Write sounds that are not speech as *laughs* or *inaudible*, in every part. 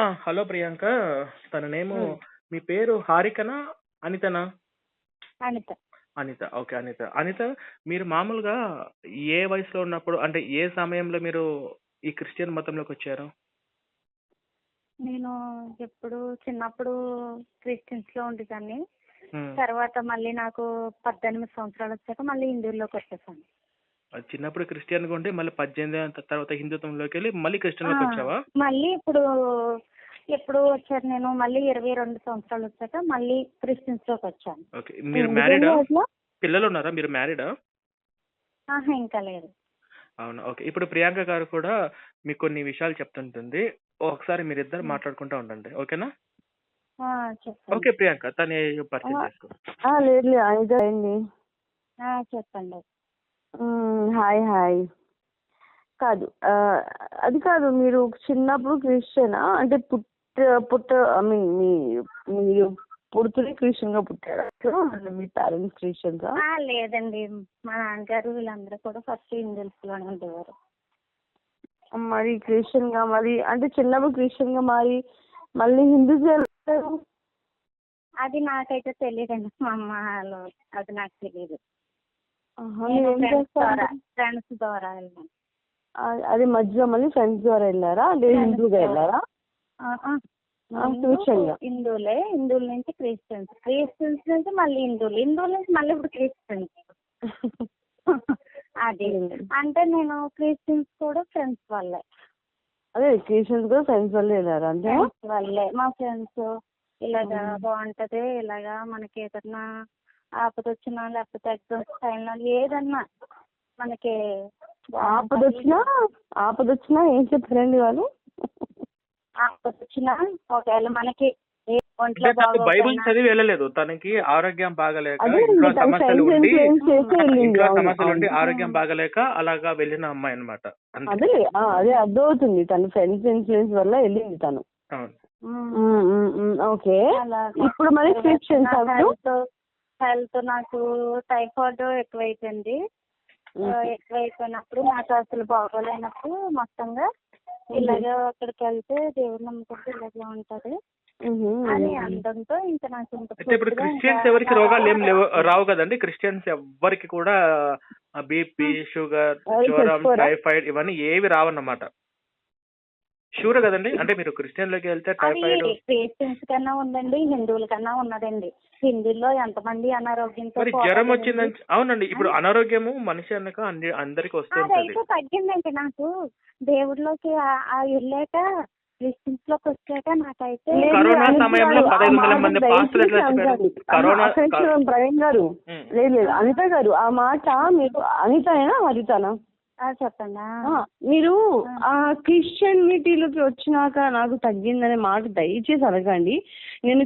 ఆ! హలో ప్రియాంక. తన నేము హ్మ్. మీ పేరు హారికనా? అనితనా? అనిత. అనిత. ఓకే. అనిత. అనిత మీరు మామూలుగా ఏ వయసులో ఉన్నప్పుడు అంటే ఏ సమయంలో మీరు ఈ క్రిస్టియన్ మతంలోకొచ్చారు? నేను ఎప్పుడు చిన్నప్పుడు క్రిస్టియన్స్‌లో ఉండేదాన్ని. హ్మ్. తర్వాత మళ్ళీ నాకు 18 సంవత్సరాలొచ్చాక మళ్ళీ హిందువుల్లోకి వచ్చేసాను. అది చిన్నప్పుడు క్రిస్టియన్‌గా ఉండి మళ్ళీ 18 త తర్వాత హిందుత్వంలోకెళ్ళి మళ్ళీ ఆ! క్రిస్టియన్‌లోకొచ్చావా? మళ్ళీ ఇప్పుడు ఎప్పుడు వచ్చాను నేను మళ్ళీ 22 సంవత్సరాలొచ్చాక మళ్ళీ క్రిస్టియన్స్‌లోకి వచ్చాను. ఓకే. మీరు మ్యారీడా? అట్లా? పిల్లలున్నారా? మీరు మ్యారీడా? ఆహా! ఇంకా లేదు. అవునా? ఓకే. ఇప్పుడు ప్రియాంక గారు కూడా మీకు కొన్ని విషయాలు చెప్తుంటుంది. ఒకసారి మీరిద్దరు. మాట్లాడుకుంటా ఉండండి. ఓకేనా? ఆ! చెప్పండి. ఓకే ప్రియాంక. తను పరిచయం ఆ! చేసుకో. ఆ! లేదు. ఆ! చెప్పండి. హాయ్. హాయ్. కాదు. అది కాదు మీరు చిన్నప్పుడు క్రిస్టియనా? అంటే పుట్ట పుట్ట ఐ మీన్ మీ మీరు పుడుతూనే క్రిస్టియన్‌గా పుట్టారా? అంటే మీ పేరెంట్స్ క్రిస్టియన్సా? లేదండి. మా నాన్నగారు వీళ్ళందరూ కూడా ఫస్ట్ హిందువుస్‌లోనే ఉండేవారు. మరి క్రిస్టియన్‌గా మరి అంటే చిన్నప్పుడు క్రిస్టియన్‌గా మారి మళ్ళీ హిందూస్? అది నాకైతే తెలీదండి. మా అమ్మ అది నాకు తెలీదు. నేను ఫ్రెండ్స్ ద్వారా చేస్తారు? ఫ్రెండ్స్ ద్వారా వెళ్ళాను. అదే మధ్యలో మళ్ళీ ఫ్రెండ్స్ ద్వారా వెళ్ళారా? అంటే ఫ్రెండ్స్ హిందూగా. వెళ్ళారా? హిందువులే హిందువుల నుంచి క్రిస్టియన్స్ క్రిస్టియన్స్ నుంచి మళ్ళీ హిందువులు హిందువుల నుంచి మళ్ళీ ఇప్పుడు క్రిస్టియన్స్ *laughs* అది అంటే నేను క్రిస్టియన్స్ కూడా ఫ్రెండ్స్ వల్లే అదే క్రిస్టియన్స్ కూడా ఫ్రెండ్స్ వల్ల వెళ్ళారా? ఫ్రెండ్స్ వల్లే మా ఫ్రెండ్స్ ఇలాగా. బాగుంటది ఇలాగా మనకి ఏదన్నా ఆపద వచ్చినా లేకపోతే ఎగ్జామ్స్ టైంలో ఏదన్నా మనకి ఆపద వచ్చినా ఆపద వచ్చినా ఏం చెప్పారండి వాళ్ళు ఆపద వచ్చినా ఒకవేళ మనకి బైబిల్ చదివి వెళ్ళలేదు. తనకి ఆరోగ్యం బాగలేక ఇంట్లో సమస్యలు ఫ్రెండ్స్ ఉండి ఇంట్లో సమస్యలు ఉండి ఆరోగ్యం బాగలేక అలాగా వెళ్ళిన అమ్మాయి అన్నమాట. అంతే. అదే ఆ, అదే అర్థమవుతుంది తన ఫ్రెండ్స్ ఇన్ఫ్లుయెన్స్ వల్ల వెళ్ళింది తను ఓకే. ఇప్పుడు మరి క్రిస్టియన్స్ హెల్త్ నాకు టైఫాయిడ్ ఎక్కువైపోయింది. ఎక్కువైపోయినప్పుడు నాకు అసలు బాగోలేనప్పుడు మొత్తంగా ఇలాగే అక్కడికి వెళ్తే దేవుడు నమ్ముకుంటే ఇలాగే ఉంటది. అని అనడంతో ఇంకా నాకు ఇప్పుడు క్రిస్టియన్స్ ఎవరికి రోగాలు ఏం లేవు రావు కదండి. క్రిస్టియన్స్ ఎవ్వరికి కూడా బీపీ షుగర్ జ్వరం? టైఫాయిడ్ ఇవన్నీ ఏవి రావన్నమాట. షూర్ కదండి. అంటే మీరు క్రిస్టియన్లోకి వెళ్తే టైఫాయిడ్ క్రిస్టియన్స్ కన్నా ఉందండి హిందువుల కన్నా ఉన్నదండి. హిందువుల్లో ఎంతమంది అనారోగ్యంతో మరి జ్వరం? వచ్చిందని అవునండి ఇప్పుడు అనారోగ్యము మనిషి అన్నాక అన్ని అందరికి వస్తుంటది అదైతే తగ్గిందండి నాకు. దేవుడిలోకి ఆ- వెళ్ళాక క్రిస్టియన్స్లోకి వచ్చాక నాకైతే లేదు, కరోనా సమయంలో 1500 మాట మంది పాస్టర్లు ఎట్లా. కరోనా- ప్రవీణ్ గారు. లేదు లేదు అనిత గారు ఆ మాట మీరు అనితనా హరితనా చెప్పండి. మీరు ఆ. క్రిస్టియనిటీలోకి వచ్చినాక నాకు తగ్గిందనే మాట దయచేసి అనకండి నేను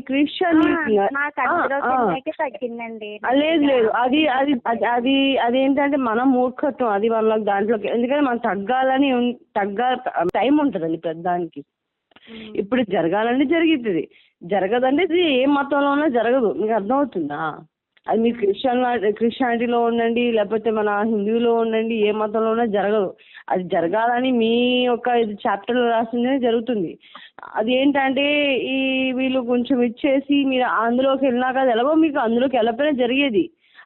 వెళ్ళాకే తగ్గిందండి. లేదు లేదు. అది అది అది- అది అదేంటంటే మన మూర్ఖత్వం అది వాళ్ళకి దాంట్లోకి. ఎందుకంటే మనం తగ్గాలని తగ్గా టైం ఉంటుందండి పెద్దానికి ఇప్పుడు జరగాలంటే జరుగుతుంది జరగదంటే ఇది ఏ మతంలోనూ జరగదు. మీకు అర్థమవుతుందా? అది మీరు క్రిస్టియన్ క్రిస్టియానిటీలో ఉండండి లేకపోతే మన హిందువులో ఉండండి ఏ మతంలో ఉన్నా జరగదు. అది జరగాలని మీ యొక్క ఇది చాప్టర్లో రాసిందే జరుగుతుంది. అది ఏంటంటే ఈ వీళ్ళు కొంచెం ఇచ్చేసి మీరు అందులోకి వెళ్ళినాక అది ఎలాగో మీకు అందులోకి వెళ్ళకపోయినా జరిగేది.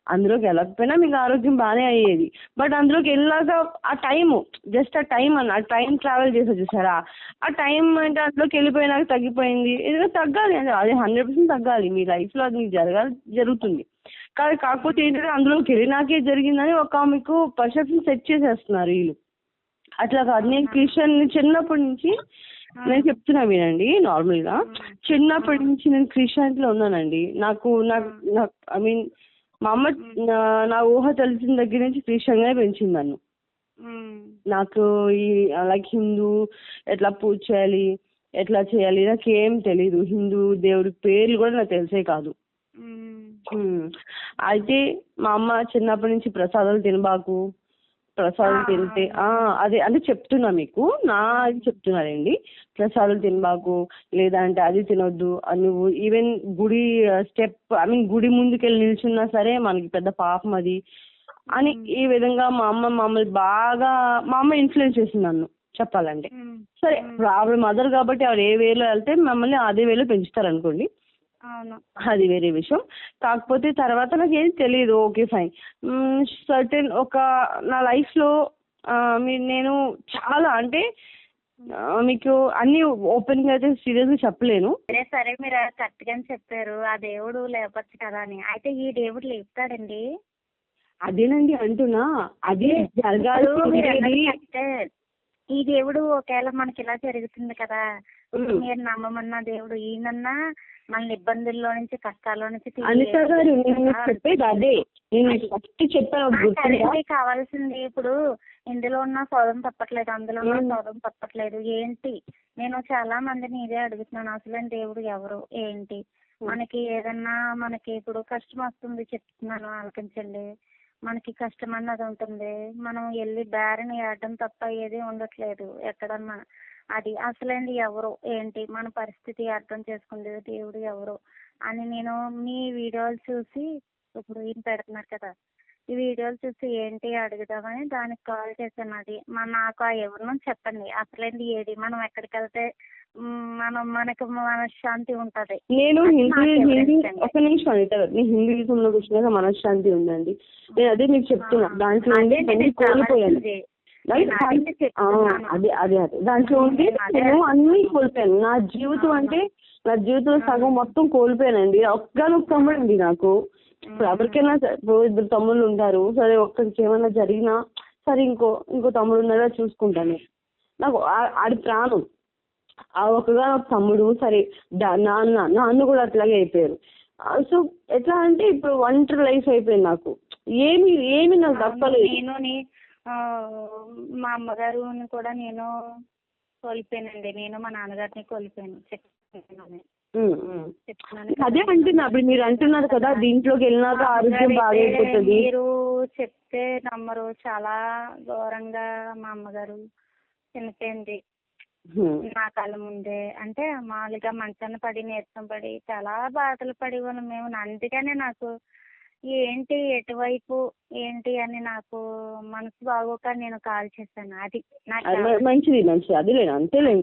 అందులోకి వెళ్ళకపోయినా మీకు ఆరోగ్యం బాగానే అయ్యేది. బట్ అందులోకి వెళ్ళాక ఆ టైము జస్ట్ ఆ టైం అన్న ఆ టైం ట్రావెల్ చేసి చూసారా? ఆ టైం అంటే అందులోకి వెళ్ళిపోయినాక తగ్గిపోయింది. ఏదో తగ్గాలి అంటే అది హండ్రెడ్ పర్సెంట్ తగ్గాలి. మీ లైఫ్లో అది మీకు జరగాలి జరుగుతుంది. కానీ కాకపోతే ఏంటంటే అందులోకి వెళ్ళినాకే జరిగిందని ఒక మీకు పర్సెప్షన్ సెట్ చేసేస్తున్నారు వీళ్ళు. అట్లా కాదు. నేను క్రిస్టియన్ చిన్నప్పటి నుంచి నేను చెప్తున్నా వినండి నార్మల్గా చిన్నప్పటి నుంచి నేను క్రిస్టియానిటీలో ఉన్నానండి. నాకు నాకు నాకు ఐ మీన్ మా అమ్మ నా- ఊహ తెలిసిన దగ్గర నుంచి క్రిస్టియన్ గానే పెంచింది నన్ను. నాకు ఈ లైక్ హిందూ ఎట్లా పూజ చేయాలి ఎట్లా చేయాలి నాకు ఏం తెలీదు. హిందూ దేవుడి పేర్లు కూడా నాకు తెలిసే కాదు. అయితే మా అమ్మ చిన్నప్పటి నుంచి ప్రసాదాలు తినబాకు ప్రసాదాలు తింటే ఆ, అదే అంటే చెప్తున్నా మీకు. నా అది చెప్తున్నానండి. ప్రసాదాలు తినబాకు లేదంటే అది తినొద్దు నువ్వు ఈవెన్ గుడి స్టెప్ ఐ మీన్ గుడి ముందుకెళ్ళి నిల్చున్నా సరే మనకి పెద్ద పాపం అది. అని ఈ విధంగా మా అమ్మ మమ్మల్ని బాగా మా అమ్మ ఇన్ఫ్లుయెన్స్ చేసింది నన్ను చెప్పాలంటే. సరే ఆవిడ మదర్ కాబట్టి ఆవిడ ఏ వేలో వెళ్తే మమ్మల్ని అదే వేలో పెంచుతారు అనుకోండి అది వేరే విషయం. కాకపోతే తర్వాత నాకు ఏం తెలియదు ఓకే ఫైన్. సర్టెన్ ఒక నా లైఫ్లో మీరు నేను చాలా అంటే మీకు అన్ని ఓపెన్గా అయితే సీరియస్గా చెప్పలేను. సరే సరే మీరు కరెక్ట్ గానే చెప్పారు. ఆ దేవుడు లేపచ్చు కదా అని. అయితే ఈ దేవుడు లేపుతాడండి? అదేనండి అంటున్నా. అదే కరెక్టే. ఈ దేవుడు ఒకవేళ మనకి ఇలా జరుగుతుంది కదా. మీరు నమ్మమన్న దేవుడు ఈయనన్నా మన ఇబ్బందుల్లో నుంచి కష్టాల్లో నుంచి అనిత గారు నేను? చెప్పేది అదే. నేను ఫస్ట్ చెప్పాను కావాల్సింది ఇప్పుడు ఇందులో ఉన్న సోదం తప్పట్లేదు అందులో ఉన్న. సోదం తప్పట్లేదు. ఏంటి? నేను చాలా మందిని ఇదే అడుగుతున్నాను. అసలు దేవుడు ఎవరు? ఏంటి? మనకి ఏదన్నా మనకి ఇప్పుడు కష్టం వస్తుంది చెప్తున్నాను ఆలకించండి. మనకి కష్టం అన్నది ఉంటుంది. మనం వెళ్ళి దారిని ఏడడం తప్ప ఏది ఉండట్లేదు. ఎక్కడన్నా అది అసలేంది ఎవరు? ఏంటి? మన పరిస్థితి అర్థం చేసుకుంది దేవుడు ఎవరు? అని నేను మీ వీడియోలు చూసి ఇప్పుడు ఈయన పెడుతున్నారు కదా ఈ వీడియోలు చూసి ఏంటి అడుగుదామని దానికి కాల్ చేశాను అది. మన నాకు ఆ ఎవరినో చెప్పండి. అసలేంది ఏది? మనం ఎక్కడికి వెళ్తే మనం మనకు మనశ్శాంతి ఉంటది. నేను హిందూ హిందూ? ఒక నిమిషం గారు నేను హిందూయిజంలోకి వచ్చినాక మనశ్శాంతి ఉందండి. నేను అదే మీకు చెప్తున్నా దాంట్లో కోల్పోయాను అదే చెప్తున్నాను. అదే అదే అదే. దాంట్లో అదే. నేను అన్ని కోల్పోయాను. నా జీవితం అంటే నా జీవితంలో సగం మొత్తం కోల్పోయానండి. ఒక్కగానొక్క తమ్ముడు అండి నాకు. ఇప్పుడు ఎవరికైనా సరే, ఇప్పుడు ఇద్దరు తమ్ముళ్ళు ఉంటారు. సరే ఒక్కరికి ఏమైనా జరిగినా సరే ఇంకో ఇంకో తమ్ముడు ఉన్నారా చూసుకుంటాను. నాకు ఆడి ప్రాణం. ఆ ఒక్కగానొక ఒక తమ్ముడు సరే నాన్న నాన్న కూడా అట్లాగే అయిపోయారు. సో ఎట్లా అంటే ఇప్పుడు ఒంటరి లైఫ్ అయిపోయింది నాకు. ఏమి ఏమి నాకు తప్పలేదు. మా అమ్మగారుని కూడా నేను కోల్పోయానండి. నేను మా నాన్నగారిని కోల్పోయాను. చెప్తున్నాను. అదే అంటున్నా ఇప్పుడు మీరు అంటున్నారు కదా దీంట్లోకి వెళ్ళినాక ఆరోగ్యం బాగైపోతుంది. మీరు చెప్తే నమ్మరు. చాలా ఘోరంగా మా అమ్మగారు చనిపోయింది. నా కళ్ళ ముందే. అంటే మామూలుగా మంచాన పడి నీరసం పడి చాలా బాధలు పడి ఉన్నాం మేము. అందుకనే నాకు ఏంటి ఎటువైపు ఏంటి అని నాకు మనసు బాగోక నేను కాల్ చేశాను. అది నాకు అది మ- మంచిది మంచిది.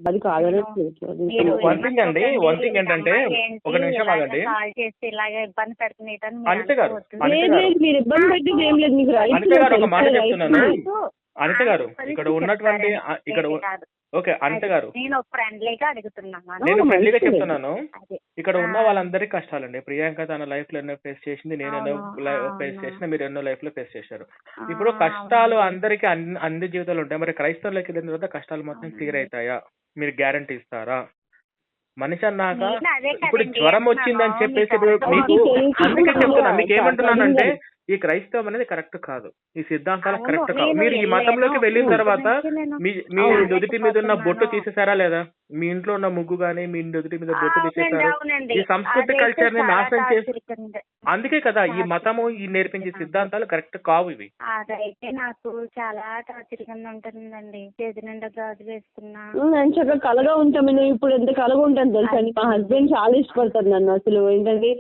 అది కాదనట్లేదు అది మీరు One thing అండి, one thing ఏంటంటే, ఒక నిమిషం ఆగండి. కాల్ చేసి ఇలాగ ఇబ్బంది పెడుతుంది అనిత గారు, అనిత లేదు. లేదు మీరు ఇబ్బంది పెట్టేది ఏం లేదు. మీకు అనిత గారు ఒక మాట చెప్తున్నాను. అనిత గారు ఇక్కడ ఉన్నటువంటి ఆ- ఇక్కడ ఉ- ఓకే అనిత గారు నేను ఫ్రెండ్లీగా అడుగుతున్నాను నేను ఫ్రెండ్లీగా. చెప్తున్నాను. ఇక్కడ ఉన్న వాళ్ళందరికీ కష్టాలండి. ప్రియాంక తన లైఫ్లో ఎన్నో ఫేస్ చేసింది నేను ఎన్నో ఫేస్. చేసిన మీరు ఎన్నో లైఫ్లో ఫేస్ చేశారు. ఇప్పుడు కష్టాలు అందరికీ అన్ని జీవితాలు ఉంటాయి. మరి క్రైస్తవులకి వెళ్ళిన తర్వాత కష్టాలు మొత్తం క్లియర్ అవుతాయా? మీరు గ్యారంటీ ఇస్తారా? మనిషి అన్నాక ఇప్పుడు జ్వరం వచ్చిందని. చెప్పేసి మీకు. అందుకే చెప్తున్నా మీకు ఏమంటున్నానంటే. ఈ క్రైస్తవం అనేది కరెక్ట్ కాదు ఈ సిద్ధాంతాలు కరెక్ట్ కాదు మీరు ఈ. మతంలోకి వెళ్ళిన తర్వాత మీ మీ. నుదుటి మీద ఉన్న బొట్టు. తీసేసారా లేదా మీ ఇంట్లో ఉన్న ముగ్గు గానీ మీ నుదుటి మీద బొట్టు తీసేసారు. ఈ సంస్కృతి కల్చర్ని నాశనం చేసి. అందుకే కదా ఈ మతము ఈ నేర్పించే సిద్ధాంతాలు కరెక్ట్ కావు ఇవి అదైతే నాకు చాలా టార్చర్గా ఉంటుందండి చేతి నిండా గాజు వేసుకున్నా నేను చక్కగా కలగా ఉంటాను నేను ఇప్పుడు ఎంత కలగా ఉంటాను తెలుసా అండి మా హస్బెండ్ చాలా ఇష్టపడతారు నన్ను అసలు ఏంటంటే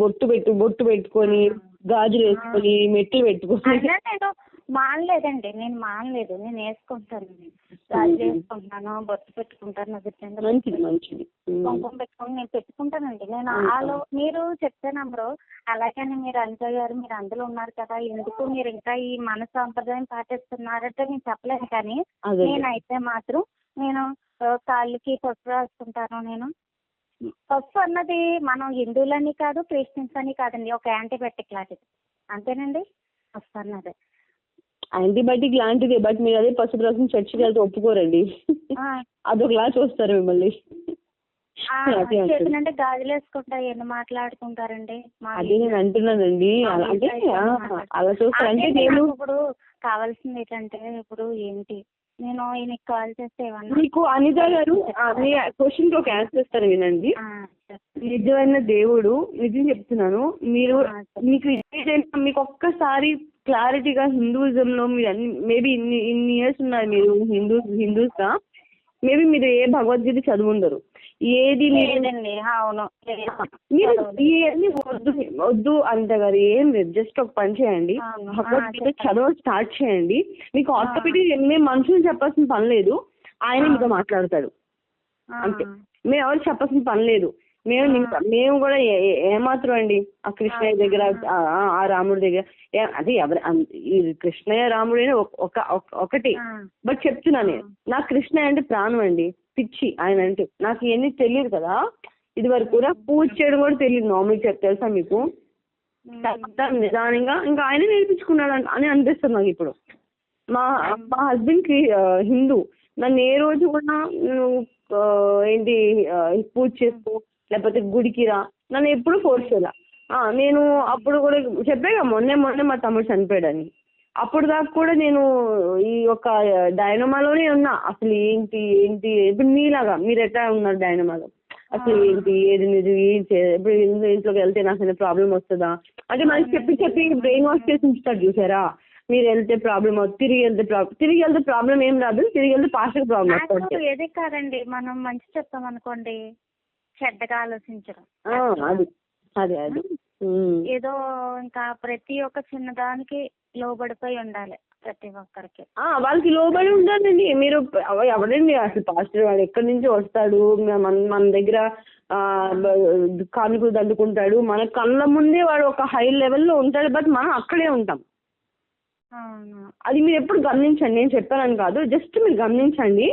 బొట్టు పెట్టు బొట్టు పెట్టుకొని గాజులు వేసుకొని మెట్లు పెట్టుకొని. నేను మానలేదండి నేను మానలేదు నేను వేసుకుంటాను. గాజు వేసుకుంటాను బొట్టు పెట్టుకుంటాను మంచిది మంచిది. కుంకుమ పెట్టుకొని నేను పెట్టుకుంటానండి. నేను ఆలో మీరు చెప్తే నమ్మరు అలాగని మీరు అనిత గారు మీరు అందులో ఉన్నారు కదా ఎందుకు మీరు ఇంకా ఈ మన సాంప్రదాయం పాటిస్తున్నారంటే నేను చెప్పలేను కానీ నేనైతే మాత్రం నేను కాళ్ళకి పసుపు రాసుకుంటాను నేను పసుపు అన్నది మనం హిందువులని కాదు క్రిస్టియన్స్ అని కాదండి ఒక యాంటీబయాటిక్ లాంటిది. అంతేనండి? పసుపు అన్నది. యాంటీబయాటిక్ లాంటిదే బట్ మీరు అదే పసుపు రసం చర్చికి వెళ్తే ఒప్పుకోరండి. అదొకలా చూస్తారు మిమ్మల్ని. చేతులంటే గాజులు వేసుకుంటా ఎన్ని మాట్లాడుకుంటారండి? అదే నేను అంటున్నానండి. అలా అంటే చూస్తారు. అంటే నేను ఇప్పుడు కావాల్సింది ఏంటంటే ఇప్పుడు ఏంటి? నేను ఈయనకి కాల్ చేస్తే మీకు అనిత గారు మీ క్వశ్చన్కి ఒక ఆన్సర్ ఇస్తాను వినండి. నిజమైన దేవుడు నిజం చెప్తున్నాను మీరు. మీకు మీకు ఒక్కసారి క్లారిటీగా హిందూయిజం లో మీరు అన్ని మేబీ ఇన్ని ఇన్ని ఇయర్స్ ఉన్నారు మీరు హిందూ హిందూస్గా మేబీ మీరు ఏ భగవద్గీత చదువుండరు ఏది మీరు అవును. మీరు. ఇవన్నీ వద్దు వద్దు అంత గారు ఏం లేదు. జస్ట్ ఒక పని చేయండి. భగవద్గీత. చదవ స్టార్ట్ చేయండి. మీకు ఆటోమేటిక్ మేము మనుషులు చెప్పాల్సిన పని లేదు. ఆయన మీతో మాట్లాడతాడు. అంతే. మేము ఎవరు చెప్పాల్సిన పని లేదు. మేము మేము కూడా ఏమాత్రం అండి. ఆ కృష్ణయ్య దగ్గర ఆ రాముడి దగ్గర. అది ఎవరి ఈ కృష్ణయ్య రాముడైనా ఒక ఒక- ఒక- ఒకటి. బట్ చెప్తున్నా నేను నాకు కృష్ణయ్య అంటే ప్రాణం అండి. పిచ్చి ఆయన అంటే. నాకు ఇవన్నీ తెలియదు కదా. ఇది వరకు కూడా పూజ చేయడం కూడా తెలియదు నార్మల్ చెప్ తెలుసా మీకు? తర్వాత నిదానంగా ఇంకా ఆయన నేర్పించుకున్నాడు అని- అని అనిపిస్తుంది నాకు ఇప్పుడు. మా మా హస్బెండ్కి హిందూ. నన్ను ఏ రోజు కూడా ఆ, ఏంటి పూజ చేసుకో లేకపోతే గుడికి రా. నన్ను ఎప్పుడు ఫోర్స్ చేయాల. నేను అప్పుడు కూడా చెప్పాగా మొన్నే మొన్నే మా తమ్ముడు చనిపోయాడని. అప్పుడు దాకా కూడా నేను ఈ యొక్క డైనమాలోనే ఉన్నా. అసలు ఏంటి ఏంటి ఇప్పుడు మీలాగా మీరు ఎట్లా ఉన్నారు డైనమాలో? అసలు ఏంటి ఏది నిజం ఏం ఇప్పుడు ఇంట్లో- ఇంట్లోకి వెళ్తే నాకు ఏదైనా ప్రాబ్లం వస్తుందా? అంటే మనకి చెప్పి చెప్పి బ్రెయిన్ వాష్ చేసి ఉంచుతారు చూసారా? మీరు వెళ్తే ప్రాబ్లం తిరిగి వెళ్తే ప్రాబ్లం తిరిగి వెళ్తే ప్రాబ్లం ఏం రాదు తిరిగి వెళ్తే పాస్ట్కి ప్రాబ్లం వస్తుంది ఏది కాదండి మనం మంచి చెప్తాం అనుకోండి చెడ్డగా ఆలోచించడం. అది అదే అది. ఏదో ఇంకా ప్రతి ఒక్క చిన్నదానికి లోబడిపోయి ఉండాలి. ప్రతి ఒక్కరికి. వాళ్ళకి లోబడి ఉండాలండి. మీరు ఎవ- ఎవడండి అసలు పాస్టర్ వాడు ఎక్కడి నుంచి వస్తాడు? మన మన దగ్గర కానుకలు దండుకుంటాడు. మన కళ్ళ ముందే వాడు ఒక హై లెవెల్లో ఉంటాడు. బట్ మనం అక్కడే ఉంటాం. అవును? అది మీరు ఎప్పుడు గమనించండి నేను చెప్పానని కాదు. జస్ట్ మీరు గమనించండి.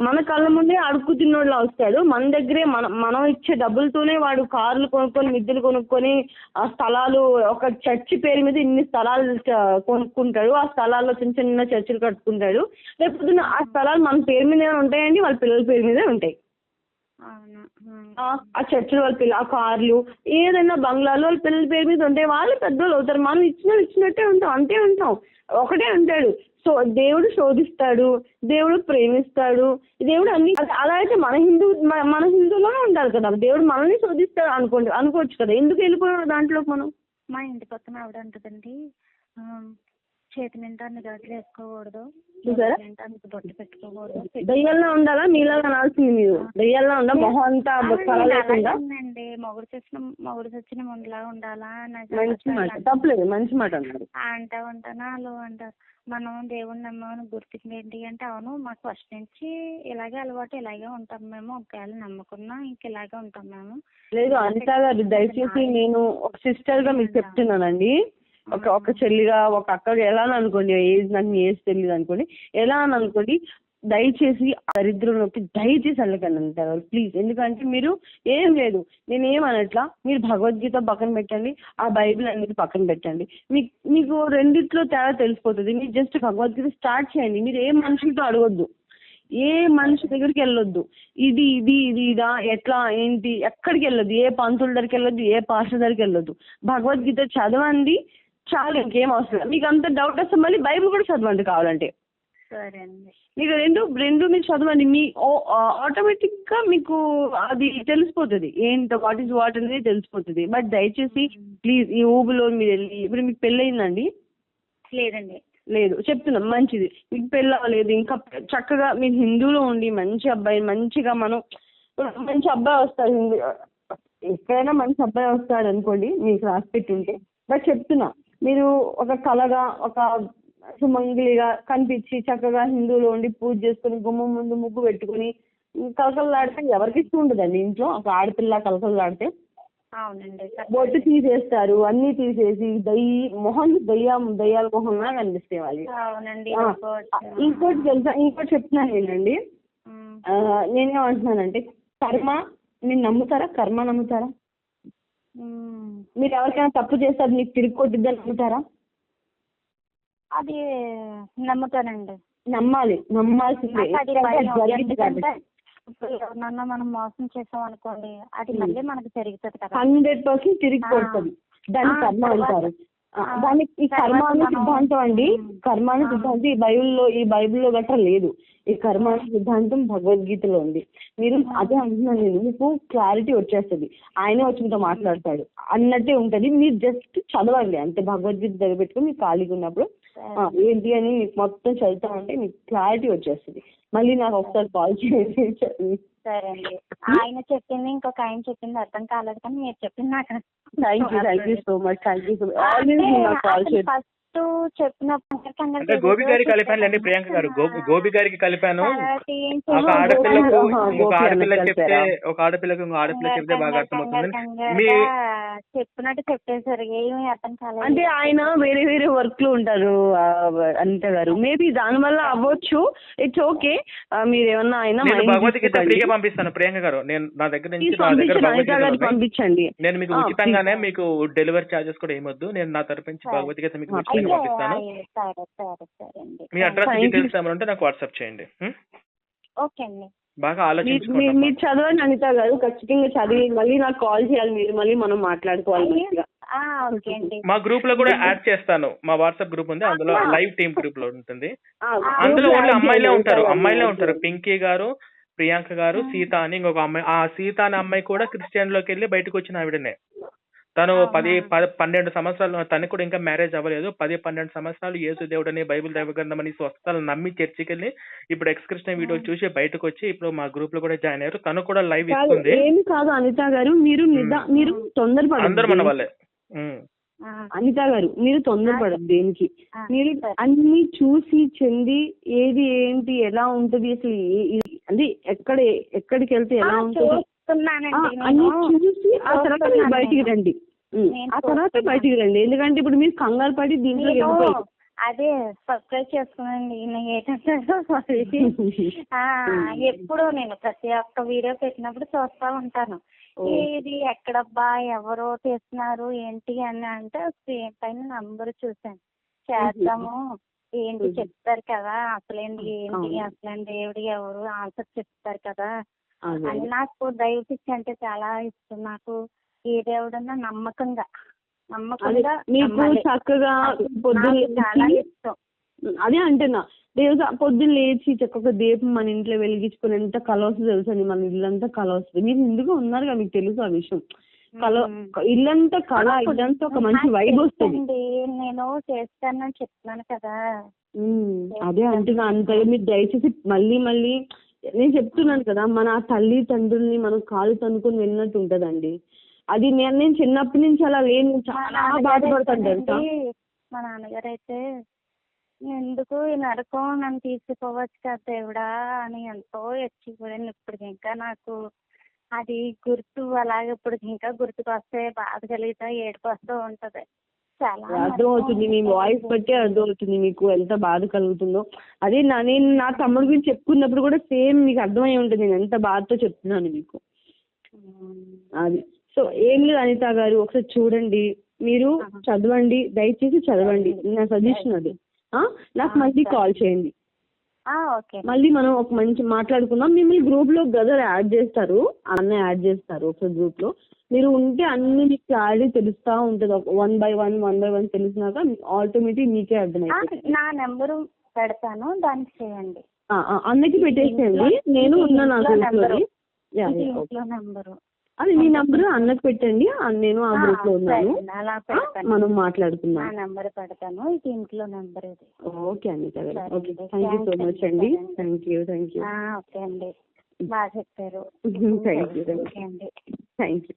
మన కళ్ళ ముందే అడుక్కు వస్తాడు. మన దగ్గరే మన మనం ఇచ్చే డబ్బులతోనే వాడు కార్లు కొనుక్కొని మిద్దెలు కొనుక్కొని ఆ స్థలాలు ఒక చర్చి పేరు మీద ఇన్ని స్థలాలు కొనుక్కుంటాడు. ఆ స్థలాల్లో చిన్న చిన్న చర్చిలు కట్టుకుంటాడు. లేకపోతే ఆ స్థలాలు మన పేరు మీద ఉంటాయండి? వాళ్ళ పిల్లల పేరు మీదే ఉంటాయి. ఆ చర్చిలు వాళ్ళ పిల్ల ఆ కార్లు ఏదైనా బంగ్లాలు వాళ్ళ పిల్లల పేరు మీద ఉంటాయి వాళ్ళు పెద్దోళ్ళు అవుతారు. మనం ఇచ్చిన ఇచ్చినట్టే ఉంటాం. అంతే ఉంటాం. ఒకటే అంటాడు. సో దేవుడు శోధిస్తాడు దేవుడు ప్రేమిస్తాడు దేవుడు అన్ని అలా- అయితే మన హిందూ మన హిందువులోనే ఉండాలి కదా. దేవుడు మనల్ని శోధిస్తాడు అనుకోండి అనుకోవచ్చు కదా. ఎందుకు వెళ్ళిపోయాడు దాంట్లో మనం? మా ఇంటి పక్కన ఆవిడ అంటదండి చేతి నిండా అన్ని గాజులు వేసుకోకూడదు నిండా బొట్టు పెట్టుకోకూడదు. దయ్యాల్లో ఉండాలా? మీలాగా అనాల్సింది మీరు. దయ్యాల్లో ఉందా మొహం అంతా కళ లేకుండా. మొగుడు చచ్చిన మొగుడు చచ్చిన ముందులా ఉండాలా నాకు మంచి మాట. తప్పలేదు. మంచి మాట అన్నారు. అంటా ఉంటాను వాళ్ళు అంటారు మనం దేవుణ్ణి నమ్మని గుర్తింపు ఏంటి అంటే అవును మాకు ఫస్ట్ నుంచి ఇలాగే అలవాటు ఇలాగే ఉంటాం మేము. ఒకవేళ నమ్మకున్నా ఇంక ఇలాగే ఉంటాం మేము. లేదు అనిత గారు దయచేసి నేను ఒక సిస్టర్గా మీకు చెప్తున్నానండి. ఒక ఒక చెల్లిగా ఒక అక్కగా ఎలా అని అనుకోండి ఏజ్ నాకు మీ ఏజ్ తెలియదు అనుకోండి ఎలా అని అనుకోండి దయచేసి దరిద్రంలోకి దయచేసి వెళ్ళకండి అనిత ప్లీజ్. ఎందుకంటే మీరు ఏం లేదు నేను ఏమనట్లా మీరు భగవద్గీత పక్కన పెట్టండి ఆ బైబిల్ అనేది పక్కన పెట్టండి. మీకు మీకు రెండిట్లో తేడా తెలిసిపోతుంది. మీరు జస్ట్ భగవద్గీత స్టార్ట్ చేయండి. మీరు ఏ మనుషులతో అడగొద్దు. ఏ మనిషి దగ్గరికి వెళ్ళొద్దు. ఇది ఇది ఇది ఇదా ఎట్లా ఏంటి ఎక్కడికి వెళ్ళొద్దు. ఏ పంతుల దగ్గరికి వెళ్ళొద్దు ఏ పాస్టర్ దగ్గరికి వెళ్ళొద్దు. భగవద్గీత చదవండి చాలు ఇంకేం అవసరం. మీకు అంత డౌట్ వస్తే మళ్ళీ బైబిల్ కూడా చదవండి కావాలంటే. సరే అండి. మీకు రెండు రెండు మీరు చదవండి. మీ ఆటోమేటిక్గా మీకు అది తెలిసిపోతుంది. ఏంటి వాట్ ఈస్ వాట్ అనేది తెలిసిపోతుంది. బట్ దయచేసి ప్లీజ్ ఈ ఊబిలో మీరు వెళ్ళి ఇప్పుడు మీకు పెళ్ళయిందండి? లేదండి. లేదు చెప్తున్నాం మంచిది. మీకు పెళ్ళి అవ్వలేదు ఇంకా చక్కగా మీరు హిందూలో ఉండి మంచి అబ్బాయి మంచిగా మనం మంచి అబ్బాయి వస్తాడు హిందూ ఎక్కడైనా మంచి అబ్బాయి వస్తాడు అనుకోండి మీకు రాసి పెట్టి ఉంటే బట్ చెప్తున్నా మీరు ఒక కళగా ఒక సుమంగిలిగా కనిపించి చక్కగా హిందువులో ఉండి పూజ చేసుకుని గుమ్మం ముందు ముగ్గు పెట్టుకుని కలకలలాడితే ఎవరికి ఇష్టం ఉండదండి ఇంట్లో? ఒక ఆడపిల్ల కలకలలాడితే? అవునండి బొట్టు తీసేస్తారు అన్ని తీసేసి దయ్యి మొహం దయ్యా దయ్యాల మొహంలా కనిపిస్తాయి వాళ్ళు అవునండి ఇంకోటి. తెలుసా? ఇంకోటి చెప్తున్నాను ఏంటండి నేనేమంటున్నానంటే కర్మ మీరు నమ్ముతారా? కర్మ నమ్ముతారా. మీరు ఎవరికైనా తప్పు చేస్తే అది మీకు తిరిగి కొట్టిద్దని నమ్ముతారా అది నమ్ముతానండి. నమ్మాలి. నమ్మాల్సిందే. నాకు అది ఎందుకంటే భయం. అది జరిగింది ఎందుకంటే కాబట్టి. ఇప్పుడు ఎవరినన్నా మనం మోసం చేసాం అనుకోండి అది మళ్ళీ మనకు జరుగుతుంది కదా. హండ్రెడ్ పర్సెంట్ తిరిగి ఆ. కొడుతుంది. దాన్ని ఆ, కర్మ తర్వాత- అంటారు. దాన్ని ఈ కర్మ తర్వాత అనే మనం- సిద్ధాంతం అండి. ఉమ్. కర్మ అనే ఆ. సిద్ధాంతం ఈ బైబిల్లో ఈ బైబిల్లో గట్రా లేదు. ఈ కర్మ అనే సిద్ధాంతం భగవద్గీతలో ఉంది. మీరు అదే అంటున్నాను నేను. మీకు క్లారిటీ వచ్చేస్తుంది. ఆయనే వచ్చి మీతో మాట్లాడతాడు. అన్నట్టే ఉంటది. మీరు జస్ట్ చదవండి. అంతే భగవద్గీత దగ్గర పెట్టుకుని మీకు ఖాళీగా ఉన్నప్పుడు ఏంటి అని మీకు మొత్తం చదువుతా ఉంటే మీకు క్లారిటీ వచ్చేస్తుంది. మళ్ళీ నాకు ఒకసారి కాల్ చేసి సరే అండి. ఆయన చెప్పింది ఇంకొక ఆయన చెప్పింది అర్థం కాలేదు కానీ మీరు చెప్పింది నాకు thank you thank you so much thank you so much always నాకు కాల్ చేయండి ఫస్ట్ చెప్పినప్పుడు గోపి గారికి చెప్పాను. కలిపాను లేండి ప్రియాంక గారు. గోపి గారికి కలిపాను. ఒక? ఆడపిల్లకు గోపి ఆడపిల్ల చెప్తే? ఒక ఆడపిల్లకు ఇంకో ఆడపిల్ల చెప్తే బాగా అర్థమవుతుంది మీ చెప్పినట్టు చెప్పేశారు. ఏమి అర్థం కాలేదు. అంటే ఆయన వేరే వేరే వర్క్లో ఉంటారు అనిత గారు. మేబీ దాని వల్ల అవ్వచ్చు. ఇట్స్ ఓకే మీరు ఏమన్నా ఆయన నేను mind భగవద్గీత తీసుకోకండి. ఫ్రీగా పంపిస్తాను. ప్రియాంక గారు నేను నా దగ్గర నుంచి ప్లీజ్ నా దగ్గర పంపించండి అనిత భగవద్గీత గారికి ఉన్నాయి. పంపించండి. నేను మీకు ఆ, ఉచితంగానే. మీకు డెలివరీ చార్జెస్ కూడా ఏమొద్దు. నేను నా తరపు నుంచి. భగవద్గీత మీకు ఆ, ఉచితంగా అయ్యో, పంపిస్తాను. అయ్యో, సరే సరే సరే అండి. మీ అడ్రస్ Thank you. డీటెయిల్స్ ఏమైనా ఉంటే నాకు వాట్సాప్ చేయండి? ఓకే అండి. బాగా మీరు- ఆలోచించుకోండి మీరు చదవండి అనిత గారు ఖచ్చితంగా చదివి మళ్ళీ నాకు కాల్ చేయాలి మీరు మళ్ళీ మనం మాట్లాడుకోవాలి మంచిగా. ఆ, ఓకే అండి. మా గ్రూప్లో కూడా యాడ్ చేస్తాను. మా వాట్సాప్ గ్రూప్ ఉంది అందులో లైవ్ టీమ్ గ్రూప్లో ఉంటుంది. అందులో ఓన్లీ అమ్మాయిలే ఉంటారు. అమ్మాయిలే ఉంటారు. పింకీ గారు ప్రియాంక గారు సీత అని ఇంకొక అమ్మాయి. ఆ సీత అనే అమ్మాయి కూడా క్రిస్టియన్లోకి వెళ్ళి బయటకు వచ్చిన ఆవిడనే. తను? పది పన్నెండు సంవత్సరాలు తనకు కూడా ఇంకా మ్యారేజ్ అవ్వలేదు. పది పన్నెండు సంవత్సరాలు యేసు దేవుడని బైబిల్ దైవ గ్రంథం అని స్వస్థతలు నమ్మి చర్చికి వెళ్ళి ఇప్పుడు ఎక్స్ కృష్ణ వీడియో చూసి బయటకు వచ్చి ఇప్పుడు మా గ్రూప్లో కూడా జాయిన్ అయ్యారు. తను కూడా లైవ్ ఇస్తుంది. ఏమి కాదు అనిత గారు మీరు మీరు అందరు మన వాళ్ళే అనిత గారు మీరు తొందరపడదు దేనికి? మీరు. అన్ని చూసి చెంది ఏది ఏంటి ఎలా ఉంటది అసలు అంటే ఎక్కడ ఎక్కడికి వెళ్తే ఎలా ఉంటది? అన్ని నేను. చూసి ఆ తర్వాత మీరు బయటికి. రండి. ఆ తర్వాత. బయటికి రండి. ఎందుకంటే ఇప్పుడు మీరు కంగారు పడి దీంట్లో అదే సబ్స్క్రైబ్ చేసుకున్నాండి ఏంటంటారు *laughs* ఎప్పుడు నేను ప్రతి ఒక్క వీడియో పెట్టినప్పుడు చూస్తా ఉంటాను. ఇది ఎక్కడబ్బా ఎవరో తీస్తున్నారు ఏంటి అని అంటే స్క్రీన్ పైన నంబర్ చూసాను చేద్దాము. ఏంటి. చెప్తారు కదా అసలేంటి ఏంటి అవును. అసలు దేవుడు ఎవరు ఆన్సర్ చెప్తారు కదా నాకు పిచ్చి అంటే చాలా ఇష్టం. నాకు ఏ దేవుడన్నా నమ్మకంగా నమ్మకంగా మీకు నమ్మాలి. చక్కగా పొద్దున్న నాకు చాలా లేచి- ఇష్టం. అదే అంటున్నా దేవుడు పొద్దున్న లేచి చక్కగా దీపం మన ఇంట్లో వెలిగించుకుని ఎంత కల వస్తుంది తెలుసా అండి? మన ఇల్లంతా కల వస్తుంది. మీరు ఇందులో ఉన్నారు కదా మీకు తెలుసు ఆ విషయం. కల మ్మ్. ఇల్లంతా కళ ఇల్లంతా ఒక మంచి నాకు వైబ్ వస్తుంది. తెలుసండి. నేను చేస్తానని చెప్తున్నాను కదా. అదే అంటున్నా అంత మీరు దయచేసి మళ్ళీ మళ్ళీ నేను చెప్తున్నాను కదా మన తల్లి తండ్రుల్ని మనం కాలు తనుకొని వెళ్ళినట్టు ఉంటదండి. అది నేను నేను చిన్నప్పటి నుంచి అలా లేను. చాలా బాధపడతాను తెలుసా? మా నాన్నగారు అయితే ఎందుకు ఈ నరకం నన్ను తీసుకుపోవచ్చు కదా దేవుడా? అని ఎంతో ఎచ్చిపోయాను ఇప్పుడు ఇంకా నాకు. అది గుర్తు అలాగే ఇప్పుడు ఇంకా గుర్తుకు వస్తే బాధ కలిగితే ఏడుపు వస్తూ ఉంటది. చాలా అర్థం అవుతుంది. మీ వాయిస్ బట్టి అర్థం అవుతుంది మీకు ఎంత బాధ కలుగుతుందో. అదే నా నేను నా తమ్ముడి గురించి చెప్పుకున్నప్పుడు కూడా సేమ్ మీకు అర్థమై ఉంటుంది. నేను ఎంత బాధతో చెప్తున్నాను మీకు. అది. సో ఏం లేదు అనిత గారు ఒకసారి చూడండి. మీరు చదవండి దయచేసి చదవండి. నా సజెషన్ అది? నాకు మళ్ళీ కాల్ చేయండి. మళ్ళీ మనం ఒక మంచి మాట్లాడుకుందాం. మిమ్మల్ని గ్రూప్లో బ్రదర్ యాడ్ చేస్తారు. అన్న యాడ్ చేస్తారు ఒక గ్రూప్లో మీరు ఉంటే అన్ని మీకు క్లారిటీ తెలుస్తా ఉంటుంది. One by one one by one తెలిసినాక automatic మీకే ఆ, అర్థమైపోతుంది నా నెంబరు పెడతాను. దానికి చేయండి. అన్నకి పెట్టేసేయండి. నేను ఉన్నా నా గ్రూప్లోని యా, యా, అది మీ నంబర్ అన్నకి పెట్టండి. ఆ, నేను ఆ ఆ, గ్రూప్లో ఉన్నాను. అలా ఆ, పెడతాను. మనం మాట్లాడుకుందాం. నెంబర్ పెడతాను. ఇది ఇంట్లో నెంబర్ ఇది. ఓకే అనిత గారు సరే ఓకే అండి. థ్యాంక్ యూ సో మచ్ అండి. థ్యాంక్ యూ థ్యాంక్ యూ ఆ, ఓకే అండి. బాగా చెప్పారు. *laughs* థ్యాంక్ యూ ఓకే అండి. Thank you